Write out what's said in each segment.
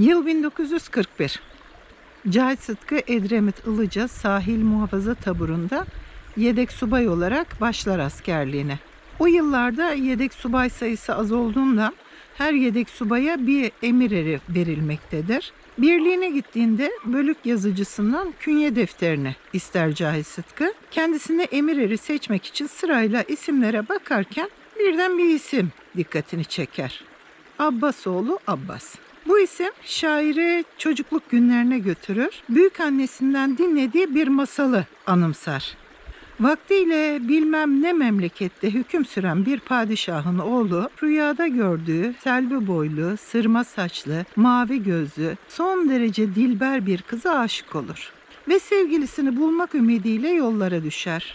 Yıl 1941. Cahit Sıtkı Edremit Ilıca Sahil Muhafaza Taburu'nda yedek subay olarak başlar askerliğine. O yıllarda yedek subay sayısı az olduğundan her yedek subaya bir emir eri verilmektedir. Birliğine gittiğinde bölük yazıcısından künye defterini ister Cahit Sıtkı. Kendisine emir eri seçmek için sırayla isimlere bakarken birden bir isim dikkatini çeker. Abbasoğlu Abbas. Bu isim şairi çocukluk günlerine götürür. Büyük annesinden dinlediği bir masalı anımsar. Vaktiyle bilmem ne memlekette hüküm süren bir padişahın oğlu rüyada gördüğü selvi boylu, sırma saçlı, mavi gözlü, son derece dilber bir kıza aşık olur. Ve sevgilisini bulmak ümidiyle yollara düşer.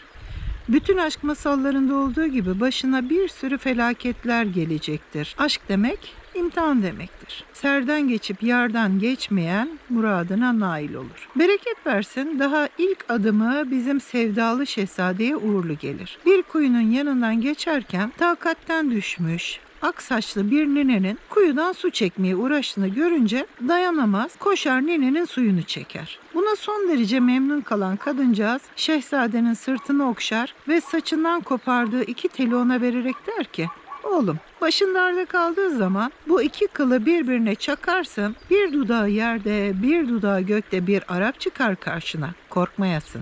Bütün aşk masallarında olduğu gibi başına bir sürü felaketler gelecektir. Aşk demek imtihan demektir. Serden geçip yardan geçmeyen muradına nail olur. Bereket versin daha ilk adımı bizim sevdalı şehzadeye uğurlu gelir. Bir kuyunun yanından geçerken takatten düşmüş, ak saçlı bir ninenin kuyudan su çekmeye uğraştığını görünce dayanamaz, koşar ninenin suyunu çeker. Buna son derece memnun kalan kadıncağız şehzadenin sırtını okşar ve saçından kopardığı iki teli ona vererek der ki Oğlum başın darda kaldığı zaman bu iki kılı birbirine çakarsın bir dudağı yerde bir dudağı gökte bir Arap çıkar karşına korkmayasın.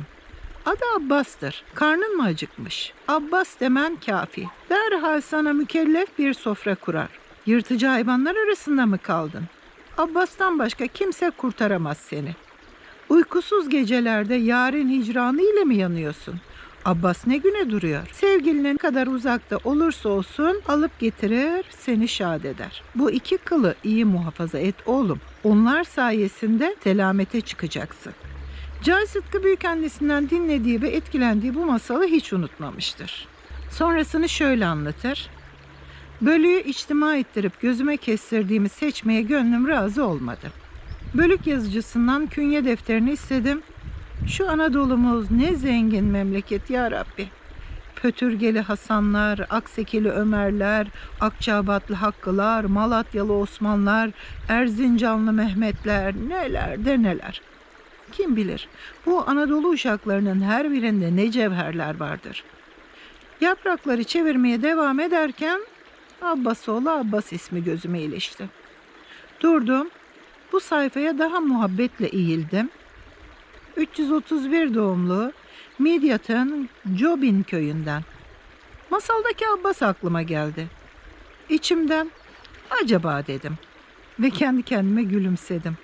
Adı Abbas'tır. Karnın mı acıkmış? Abbas demen kafi. Derhal sana mükellef bir sofra kurar. Yırtıcı hayvanlar arasında mı kaldın? Abbas'tan başka kimse kurtaramaz seni. Uykusuz gecelerde yarın hicranı ile mi yanıyorsun? Abbas ne güne duruyor? Sevgilinin kadar uzakta olursa olsun alıp getirir seni şad eder. Bu iki kılı iyi muhafaza et oğlum. Onlar sayesinde selamete çıkacaksın. Cahit Sıtkı büyük annesinden dinlediği ve etkilendiği bu masalı hiç unutmamıştır. Sonrasını şöyle anlatır. Bölüğü içtima ettirip gözüme kestirdiğimi seçmeye gönlüm razı olmadı. Bölük yazıcısından künye defterini istedim. Şu Anadolu'muz ne zengin memleket ya Rabbi. Pötürgeli Hasanlar, Aksekili Ömerler, Akçabatlı Hakkılar, Malatyalı Osmanlar, Erzincanlı Mehmetler, neler de neler. Kim bilir bu Anadolu uşaklarının her birinde ne cevherler vardır. Yaprakları çevirmeye devam ederken Abbasoğlu Abbas ismi gözüme ilişti. Durdum. Bu sayfaya daha muhabbetle eğildim. 331 doğumlu Midyat'ın Jobin köyünden. Masaldaki Abbas aklıma geldi. İçimden acaba dedim ve kendi kendime gülümsedim.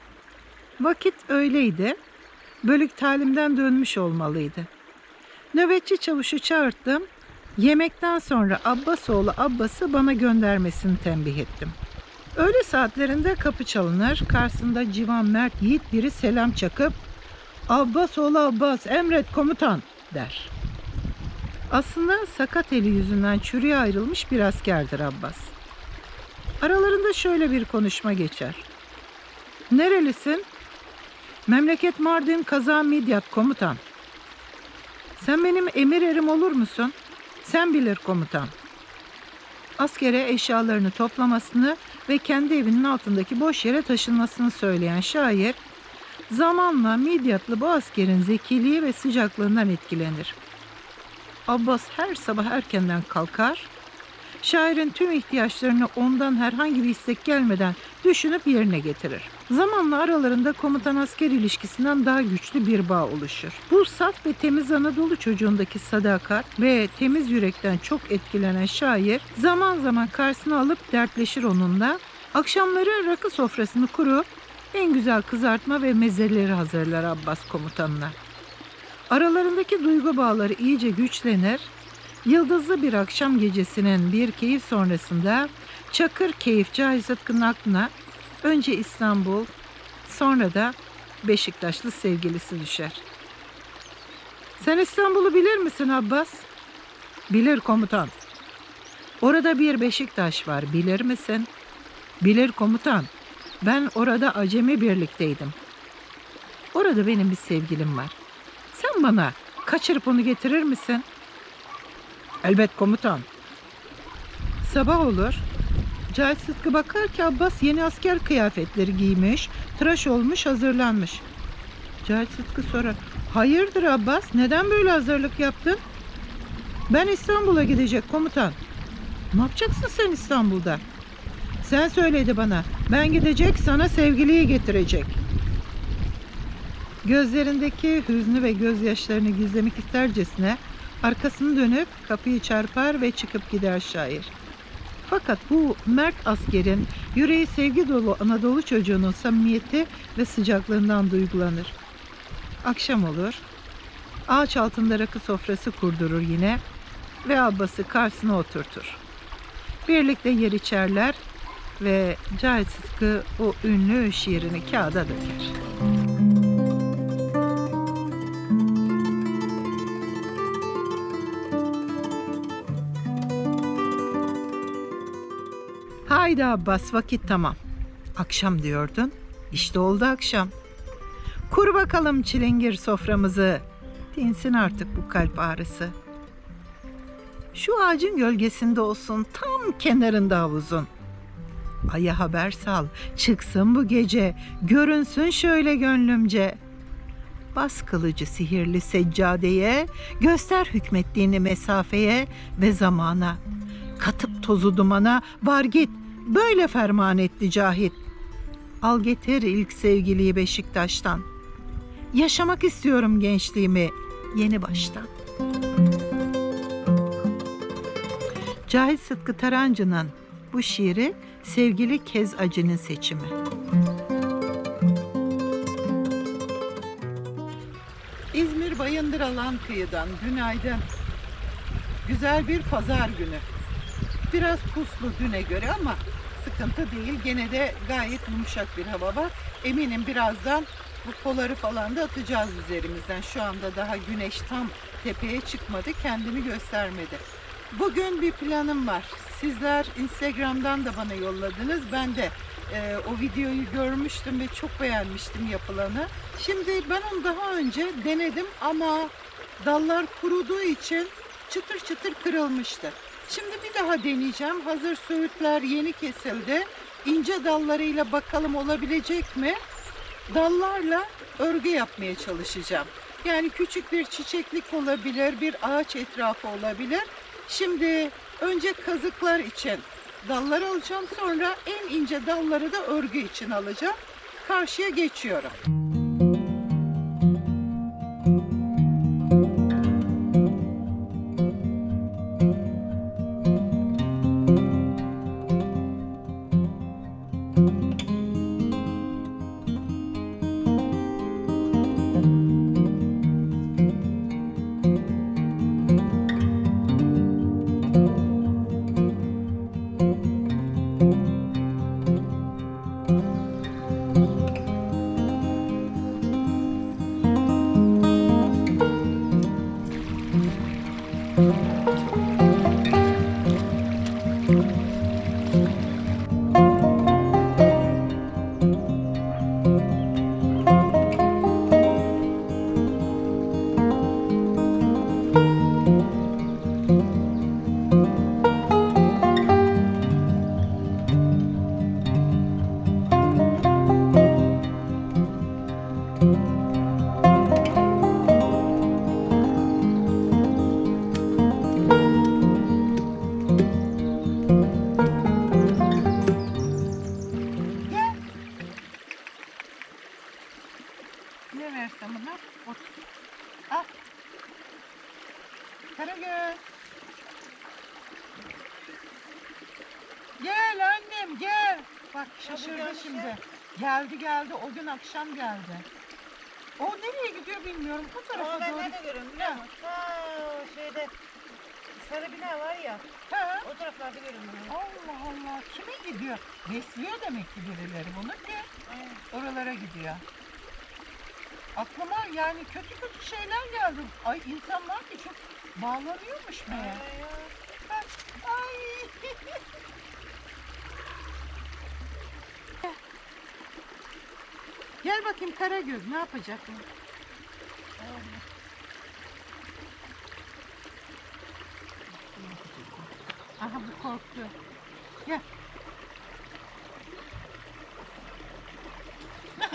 Vakit öyleydi. Bölük talimden dönmüş olmalıydı. Nöbetçi çavuşu çağırttım. Yemekten sonra Abbasoğlu Abbas'ı bana göndermesini tembih ettim. Öğle saatlerinde kapı çalınır. Karşısında civan mert yiğit biri selam çakıp Abbasoğlu Abbas emret komutan der. Aslında sakat eli yüzünden çürüye ayrılmış bir askerdir Abbas. Aralarında şöyle bir konuşma geçer. Nerelisin? Memleket Mardin Kaza Midyat komutan. Sen benim emir erim olur musun? Sen bilir komutan. Askere eşyalarını toplamasını ve kendi evinin altındaki boş yere taşınmasını söyleyen şair, zamanla Midyatlı bu askerin zekiliği ve sıcaklığından etkilenir. Abbas her sabah erkenden kalkar, şairin tüm ihtiyaçlarını ondan herhangi bir istek gelmeden düşünüp yerine getirir. Zamanla aralarında komutan asker ilişkisinden daha güçlü bir bağ oluşur. Bu saf ve temiz Anadolu çocuğundaki sadakat ve temiz yürekten çok etkilenen şair zaman zaman karşısına alıp dertleşir onunla. Akşamları rakı sofrasını kurup en güzel kızartma ve mezeleri hazırlar Abbas komutanına. Aralarındaki duygu bağları iyice güçlenir. Yıldızlı bir akşam gecesinin bir keyif sonrasında Çakır keyif Cahit Sıtkı'nın aklına önce İstanbul sonra da Beşiktaşlı sevgilisi düşer. Sen İstanbul'u bilir misin Abbas? Bilir komutan. Orada bir Beşiktaş var bilir misin? Bilir komutan. Ben orada acemi birlikteydim. Orada benim bir sevgilim var. Sen bana kaçırıp onu getirir misin? Elbet komutan. Sabah olur. Cahit Sıtkı bakar ki Abbas yeni asker kıyafetleri giymiş, tıraş olmuş, hazırlanmış. Cahit Sıtkı sorar. Hayırdır Abbas? Neden böyle hazırlık yaptın? Ben İstanbul'a gidecek komutan. Ne yapacaksın sen İstanbul'da? Sen söyledi bana. Ben gidecek sana sevgiliyi getirecek. Gözlerindeki hüznü ve gözyaşlarını gizlemek istercesine arkasını dönüp kapıyı çarpar ve çıkıp gider şair. Fakat bu mert askerin yüreği sevgi dolu Anadolu çocuğunun samimiyeti ve sıcaklığından duygulanır. Akşam olur. Ağaç altında rakı sofrası kurdurur yine ve abbası karşısına oturtur. Birlikte yer içerler ve Cahit Sıtkı o ünlü şiirini kağıda döker. Haydi Abbas vakit tamam. Akşam diyordun. İşte oldu akşam. Kur bakalım çilingir soframızı. Dinsin artık bu kalp ağrısı. Şu ağacın gölgesinde olsun tam kenarında havuzun. Aya haber sal, çıksın bu gece, görünsün şöyle gönlümce. Bas kılıcı sihirli seccadeye, göster hükmettiğini mesafeye ve zamana. Katıp tozu dumana, var git, böyle ferman etti Cahit. Al getir ilk sevgiliyi Beşiktaş'tan. Yaşamak istiyorum gençliğimi yeni baştan. Cahit Sıtkı Tarancı'nın bu şiiri sevgili Kez Acı'nın seçimi. İzmir Bayındır alan kıyıdan günaydın. Güzel bir pazar günü. Biraz puslu düne göre ama sıkıntı değil. Gene de gayet yumuşak bir hava var. Eminim birazdan bu poları falan da atacağız üzerimizden. Şu anda daha güneş tam tepeye çıkmadı. Kendini göstermedi. Bugün bir planım var. Sizler Instagram'dan da bana yolladınız. Ben de e, o videoyu görmüştüm ve çok beğenmiştim yapılanı. Şimdi ben onu daha önce denedim ama dallar kuruduğu için çıtır çıtır kırılmıştı. Şimdi bir daha deneyeceğim. Hazır söğütler yeni kesildi. İnce dallarıyla bakalım olabilecek mi? Dallarla örgü yapmaya çalışacağım. Yani küçük bir çiçeklik olabilir, bir ağaç etrafı olabilir. Şimdi önce kazıklar için dallar alacağım. Sonra en ince dalları da örgü için alacağım. Karşıya geçiyorum. Geldi o gün akşam geldi. O nereye gidiyor bilmiyorum. Bu tarafa Ama ben doğru. nerede görüyorum biliyor musun? Ha şeyde sarı bina var ya Ha. o taraflarda görüyorum ben. Allah Allah. Kime gidiyor? Besliyor demek ki birileri bunu ki. Aynen. oralara gidiyor. Aklıma yani kötü kötü şeyler geldi. Ay insan var ki çok bağlanıyormuş meğer. Ay, ay. Gel bakayım Karagöz ne yapacak mı? Aha bu korktu. Gel.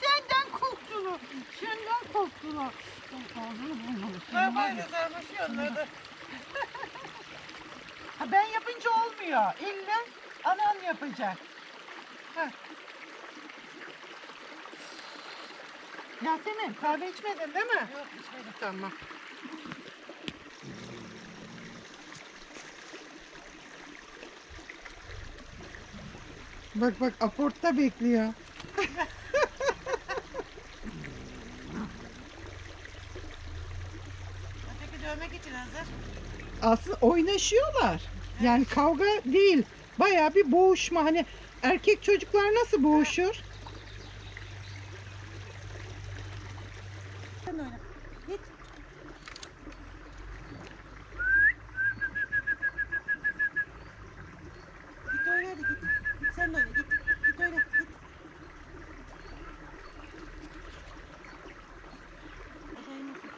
Senden korktu. Senden korktu ben yapınca olmuyor. İlla anan yapacak. Heh. Yasemin kahve içmedin değil mi? Yok içmedim. Tamam. Bak bak aportta bekliyor. Öteki dövmek için hazır. Aslında oynaşıyorlar. Yani kavga değil. Bayağı bir boğuşma. Hani erkek çocuklar nasıl boğuşur? Sen oyna. Git. Git oyna hadi git. Git sen de oyna git. Git oyna git. Acayip nasıl?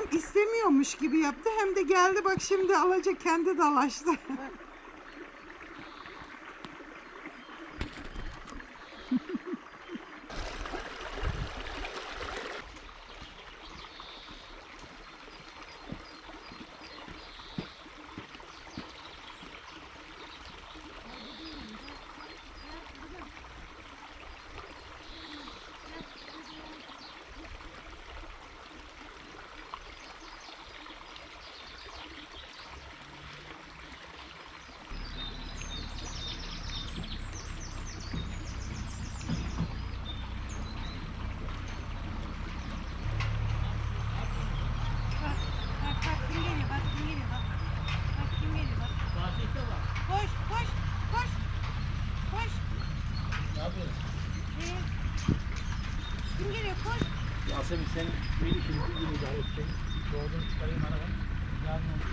Hem istemiyormuş gibi yaptı hem de geldi bak şimdi alacak kendi dalaştı. Bak bak kim geliyor bak kim geliyor bak. Bak kim geliyor bak. Koş koş koş. Koş. Ne yapıyorsun? Ee, kim geliyor koş. Yasemin senin beni şimdi bir idare edeceksin. Doğdun çıkarayım arabanı. Yarın onu-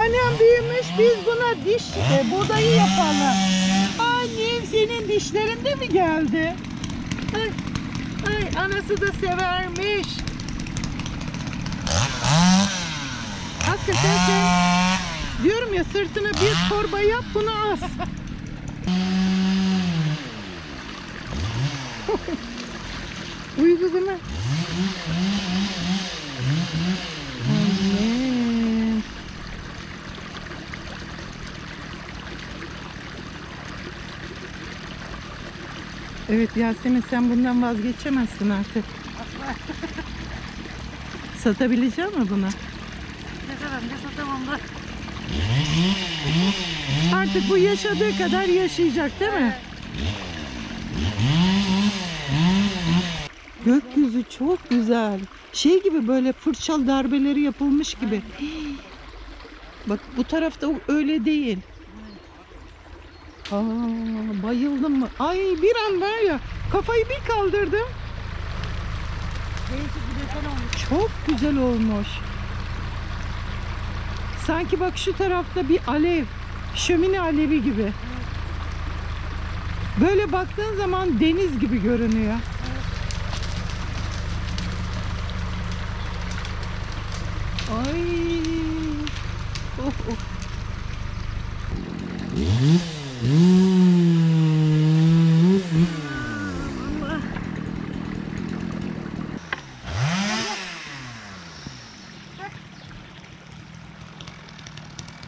Annem büyümüş biz buna diş e, buğdayı yapalım. Annem senin dişlerin de mi geldi? Ay, ay anası da severmiş. Hakikaten sen diyorum ya sırtına bir torba yap bunu as. Uyudu değil mi? Annem. Evet Yasemin sen bundan vazgeçemezsin artık. Satabilecek mi bunu? Ne kadar ne satamam da. Artık bu yaşadığı kadar yaşayacak değil mi? Gökyüzü çok güzel. Şey gibi böyle fırçal darbeleri yapılmış gibi. Bak bu tarafta öyle değil. Aa, bayıldım mı? Ay bir an var ya kafayı bir kaldırdım. Değişik bir desen olmuş. Çok güzel olmuş. Sanki bak şu tarafta bir alev, şömine alevi gibi. Böyle baktığın zaman deniz gibi görünüyor. Ay. Oh, oh.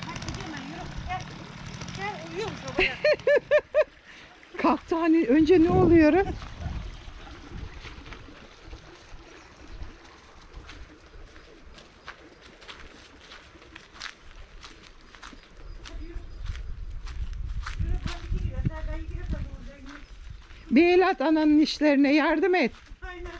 Bak gidiyorum ben yürü. Gel. Gel uyuyormuş o buraya. Kalktı hani önce ne oluyor? Yürü bırak iki giriyor. Sen ben iki giriyor. Bir el at ananın işlerine yardım et. Aynen.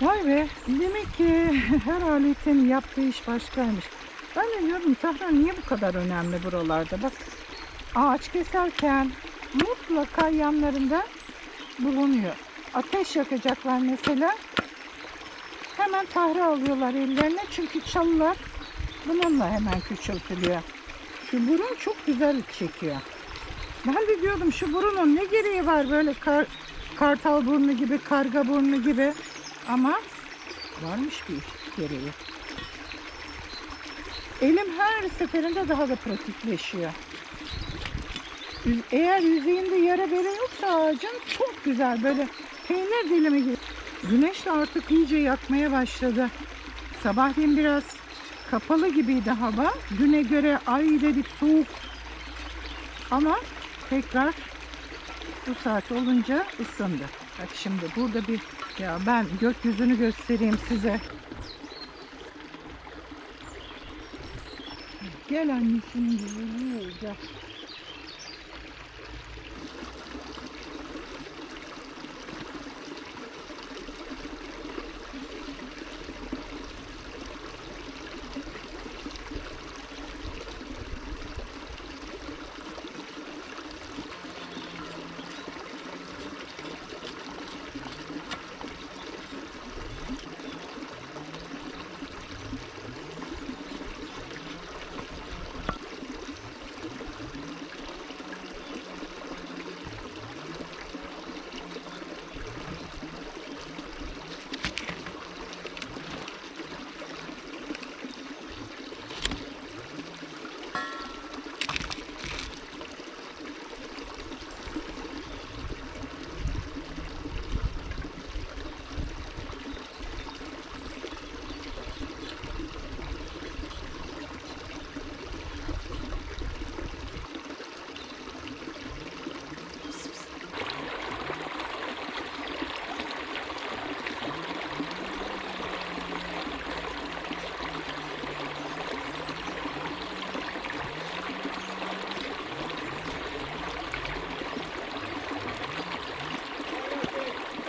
Vay be demek ki her aletin yaptığı iş başkaymış. Ben de diyorum tahran niye bu kadar önemli buralarda? Bak ağaç keserken mutlaka yanlarında bulunuyor. Ateş yakacaklar mesela. Hemen tahra alıyorlar ellerine çünkü çalılar bununla hemen küçültülüyor. Şu burun çok güzel çekiyor. Ben de diyordum şu burunun ne gereği var böyle kar, kartal burnu gibi, karga burnu gibi. Ama varmış bir gereği. Elim her seferinde daha da pratikleşiyor. Eğer yüzeyinde yara bere yoksa ağacın çok güzel böyle peynir dilimi gibi. Güneş de artık iyice yakmaya başladı. Sabahleyin biraz kapalı gibiydi hava. Düne göre ay dedik soğuk. Ama tekrar bu saat olunca ısındı. Bak şimdi burada bir ya ben gökyüzünü göstereyim size. Gel annesinin güzelliği gel.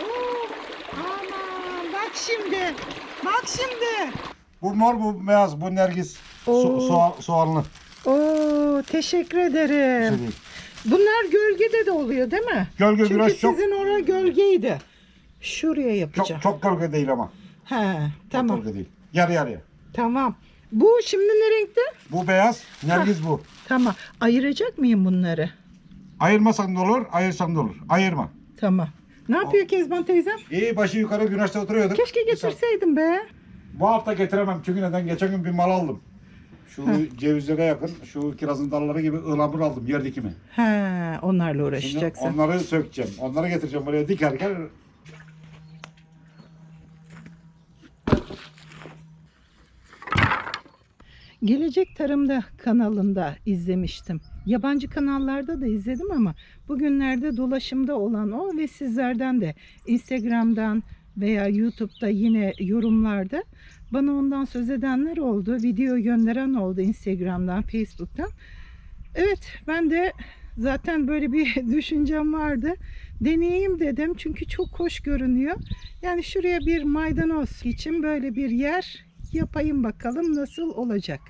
Oo, aman bak şimdi. Bak şimdi. Bu mor bu beyaz bu nergis Oo. so- soğan, soğanlı. Oo, teşekkür ederim. Şey değil. Bunlar gölgede de oluyor değil mi? Gölge Çünkü biraz çok sizin orada gölgeydi. Şuraya çok yapacağım. çok gölge değil ama. He, Çok tamam. gölge değil. Yarı yarıya. Tamam. Bu şimdi ne renkte? Bu beyaz, nergis bu. Tamam. Ayıracak mıyım bunları? Ayırmasan da olur, ayırsan da olur. Ayırma. Tamam. Ne yapıyor Kezban teyzem? İyi başı yukarı güneşte oturuyorduk. Keşke getirseydim be. Bu hafta getiremem çünkü neden? Geçen gün bir mal aldım. Şu cevizlere yakın, şu kirazın dalları gibi ıhlamur aldım, yer dikimi. He, onlarla Şimdi uğraşacaksın. onları sökeceğim. Onları getireceğim buraya dikerken Gelecek Tarımda kanalında izlemiştim. Yabancı kanallarda da izledim ama bugünlerde dolaşımda olan o ve sizlerden de Instagram'dan veya YouTube'da yine yorumlarda bana ondan söz edenler oldu. Video gönderen oldu Instagram'dan, Facebook'tan. Evet ben de zaten böyle bir düşüncem vardı. Deneyeyim dedim çünkü çok hoş görünüyor. Yani şuraya bir maydanoz için böyle bir yer yapayım bakalım nasıl olacak.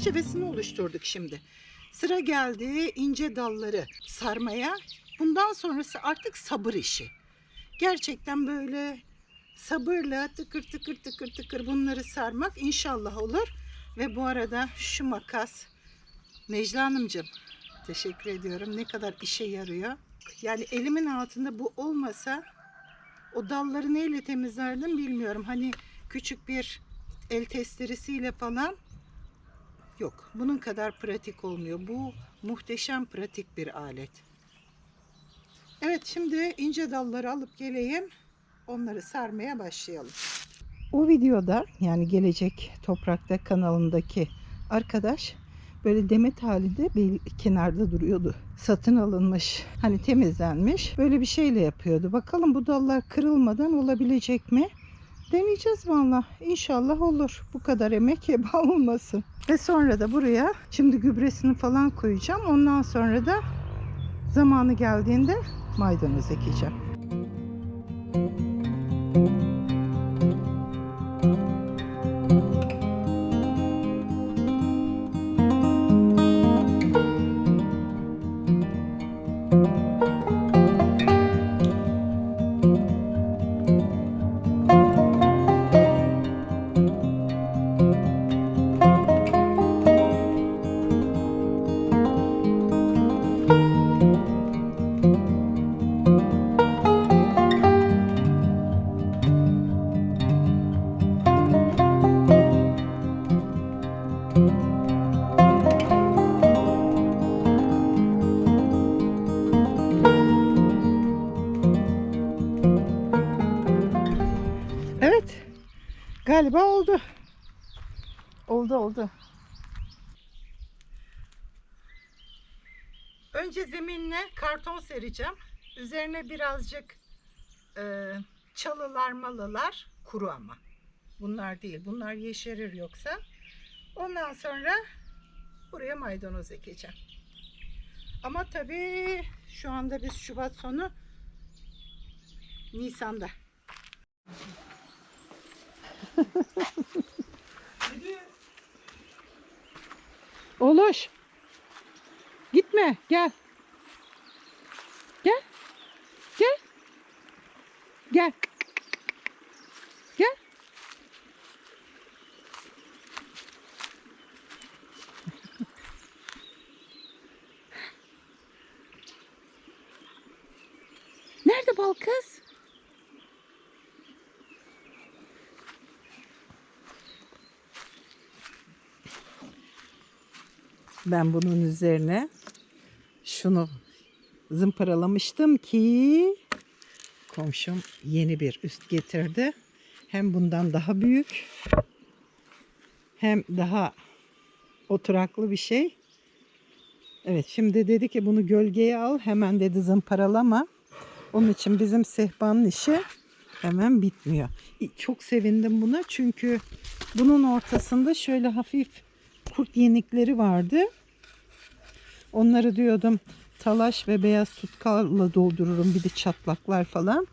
Çerçevesini oluşturduk şimdi. Sıra geldi ince dalları sarmaya. Bundan sonrası artık sabır işi. Gerçekten böyle sabırla tıkır tıkır tıkır tıkır bunları sarmak inşallah olur. Ve bu arada şu makas Necla Hanımcığım teşekkür ediyorum. Ne kadar işe yarıyor. Yani elimin altında bu olmasa o dalları neyle temizlerdim bilmiyorum. Hani küçük bir el testeresiyle falan yok. Bunun kadar pratik olmuyor. Bu muhteşem pratik bir alet. Evet şimdi ince dalları alıp geleyim. Onları sarmaya başlayalım. O videoda yani gelecek toprakta kanalındaki arkadaş böyle demet halinde bir kenarda duruyordu. Satın alınmış, hani temizlenmiş. Böyle bir şeyle yapıyordu. Bakalım bu dallar kırılmadan olabilecek mi? Deneyeceğiz valla. İnşallah olur. Bu kadar emek heba olmasın. Ve sonra da buraya şimdi gübresini falan koyacağım. Ondan sonra da zamanı geldiğinde maydanoz ekeceğim. Evet. Galiba oldu. Oldu oldu. Önce zeminle karton sereceğim. Üzerine birazcık e, çalılar malılar kuru ama. Bunlar değil. Bunlar yeşerir yoksa. Ondan sonra buraya maydanoz ekeceğim. Ama tabii şu anda biz Şubat sonu Nisan'da. Oluş. Gitme. Gel. Gel. Gel. Gel. Gel. Nerede bal kız? Ben bunun üzerine şunu zımparalamıştım ki komşum yeni bir üst getirdi. Hem bundan daha büyük hem daha oturaklı bir şey. Evet şimdi dedi ki bunu gölgeye al hemen dedi zımparalama. Onun için bizim sehpanın işi hemen bitmiyor. Çok sevindim buna çünkü bunun ortasında şöyle hafif kurt yenikleri vardı. Onları diyordum talaş ve beyaz tutkalla doldururum bir de çatlaklar falan.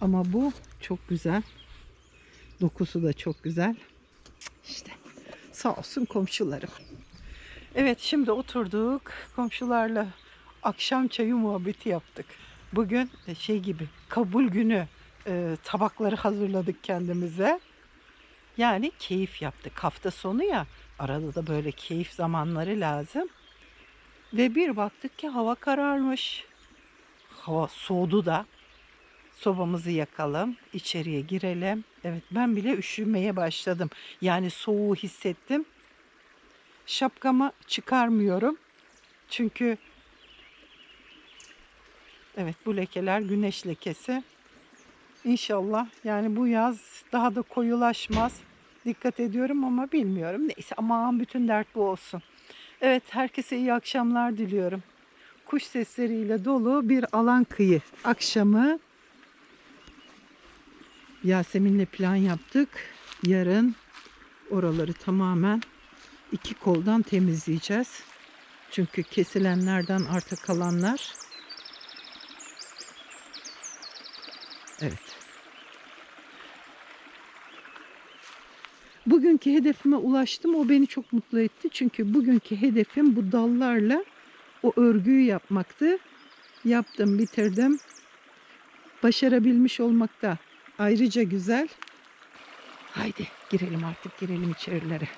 Ama bu çok güzel. Dokusu da çok güzel. İşte sağ olsun komşularım. Evet şimdi oturduk komşularla akşam çayı muhabbeti yaptık. Bugün şey gibi kabul günü e, tabakları hazırladık kendimize. Yani keyif yaptık. Hafta sonu ya arada da böyle keyif zamanları lazım. Ve bir baktık ki hava kararmış. Hava soğudu da. Sobamızı yakalım, içeriye girelim. Evet ben bile üşümeye başladım. Yani soğuğu hissettim. Şapkamı çıkarmıyorum. Çünkü evet bu lekeler güneş lekesi. İnşallah yani bu yaz daha da koyulaşmaz. Dikkat ediyorum ama bilmiyorum. Neyse aman bütün dert bu olsun. Evet herkese iyi akşamlar diliyorum. Kuş sesleriyle dolu bir alan kıyı. Akşamı Yasemin'le plan yaptık. Yarın oraları tamamen iki koldan temizleyeceğiz. Çünkü kesilenlerden arta kalanlar Evet. Bugünkü hedefime ulaştım. O beni çok mutlu etti. Çünkü bugünkü hedefim bu dallarla o örgüyü yapmaktı. Yaptım, bitirdim. Başarabilmiş olmak da ayrıca güzel. Haydi girelim artık girelim içerilere.